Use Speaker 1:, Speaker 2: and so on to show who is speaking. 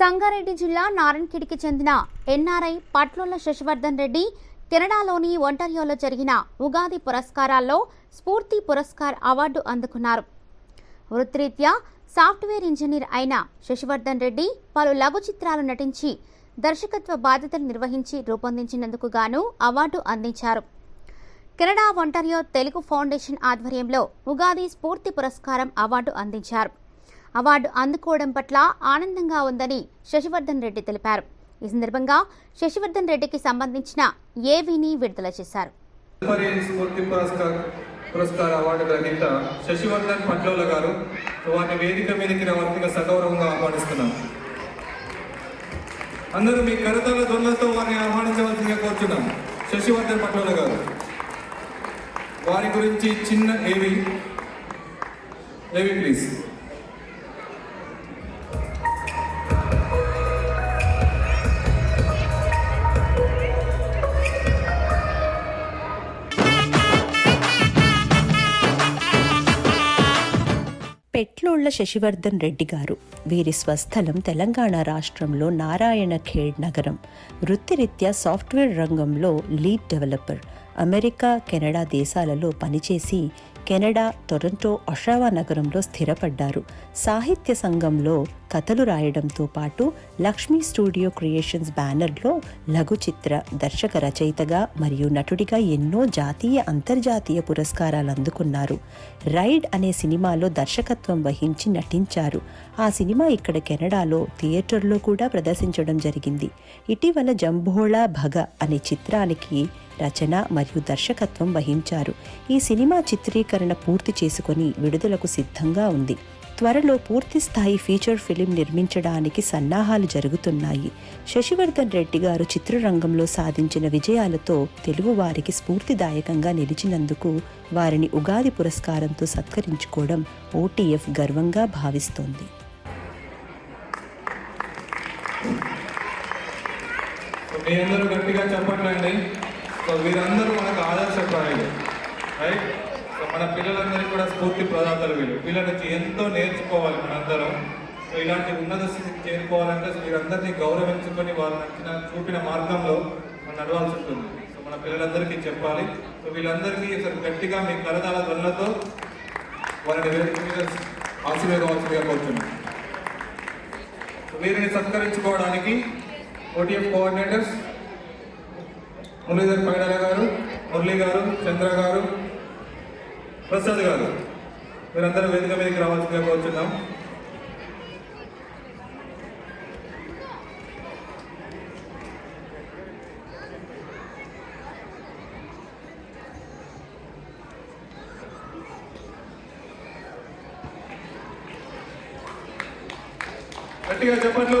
Speaker 1: సంగారెడ్డి జిల్లా నారాయణకిడికి చెందిన ఎన్ఆర్ఐ పట్లోల శశివర్ధన్ రెడ్డి కెనడాలోని ఒంటరియోలో జరిగిన ఉగాది పురస్కారాల్లో స్ఫూర్తి పురస్కార్ అవార్డు అందుకున్నారు వృత్తిరీత్యా సాఫ్ట్వేర్ ఇంజనీర్ అయిన శశివర్ధన్ రెడ్డి పలు లఘు చిత్రాలు నటించి దర్శకత్వ బాధ్యతలు నిర్వహించి రూపొందించినందుకు గాను అవార్డు అందించారు కెనడా ఒంటరియో తెలుగు ఫౌండేషన్ ఆధ్వర్యంలో ఉగాది స్ఫూర్తి పురస్కారం అవార్డు అందించారు అవార్డు అందుకోవడం పట్ల ఆనందంగా ఉందని శశివర్ధన్ రెడ్డి తెలిపారు ఈ సందర్భంగా శశివర్ధన్ రెడ్డికి సంబంధించిన ఏవీని విడుదల చేశారు
Speaker 2: పురస్కార అవార్డు గ్రహీత శశివర్ధన్ పట్లోల గారు వారిని వేదిక మీదకి రావాల్సిన సగౌరవంగా ఆహ్వానిస్తున్నాను అందరూ మీ కరతల దొండలతో వారిని ఆహ్వానించవలసిందిగా కోరుచున్నాం శశివర్ధన్ పట్లోల గారు వారి గురించి చిన్న ఏవి ఏవి ప్లీజ్
Speaker 3: పెట్లోళ్ల శశివర్ధన్ రెడ్డి గారు వీరి స్వస్థలం తెలంగాణ రాష్ట్రంలో నారాయణ ఖేడ్ నగరం వృత్తిరీత్యా సాఫ్ట్వేర్ రంగంలో లీడ్ డెవలపర్ అమెరికా కెనడా దేశాలలో పనిచేసి కెనడా టొరంటో అషావా నగరంలో స్థిరపడ్డారు సాహిత్య సంఘంలో కథలు రాయడంతో పాటు లక్ష్మీ స్టూడియో క్రియేషన్స్ బ్యానర్లో లఘు చిత్ర దర్శక రచయితగా మరియు నటుడిగా ఎన్నో జాతీయ అంతర్జాతీయ పురస్కారాలు అందుకున్నారు రైడ్ అనే సినిమాలో దర్శకత్వం వహించి నటించారు ఆ సినిమా ఇక్కడ కెనడాలో థియేటర్లో కూడా ప్రదర్శించడం జరిగింది ఇటీవల జంభోళా భగ అనే చిత్రానికి రచన మరియు దర్శకత్వం వహించారు ఈ సినిమా చిత్రీకరణ పూర్తి చేసుకొని విడుదలకు సిద్ధంగా ఉంది త్వరలో పూర్తిస్థాయి ఫీచర్ ఫిలిం నిర్మించడానికి సన్నాహాలు జరుగుతున్నాయి శశివర్ధన్ రెడ్డి గారు చిత్రరంగంలో సాధించిన విజయాలతో తెలుగువారికి స్ఫూర్తిదాయకంగా నిలిచినందుకు వారిని ఉగాది పురస్కారంతో సత్కరించుకోవడం ఓటీఎఫ్ గర్వంగా భావిస్తోంది
Speaker 2: గట్టిగా చెప్పట్లండి సో వీరందరూ మనకు రైట్ సో మన పిల్లలందరికీ కూడా స్ఫూర్తి ప్రదాతలు వీళ్ళు పిల్లల నుంచి ఎంతో నేర్చుకోవాలి మనందరం సో ఇలాంటి ఉన్నత స్థితికి చేరుకోవాలంటే వీరందరినీ గౌరవించుకొని వాళ్ళ నచ్చిన చూపిన మార్గంలో మనం నడవాల్సి ఉంటుంది సో మన పిల్లలందరికీ చెప్పాలి సో వీళ్ళందరికీ గట్టిగా మీ కరదాల ధ్వనులతో వాళ్ళని ఆశీర్వేదవలసిగా కోరుతున్నాం వీరిని సత్కరించుకోవడానికి ఓటీఎఫ్ కోఆర్డినేటర్స్ మురళీధర్ పైడాల గారు మురళి గారు చంద్ర గారు ప్రసాద్ గారు మీరందరూ వేదిక మీదకి రావాల్సిందిగా కోరుతున్నాం గట్టిగా చెప్పట్లు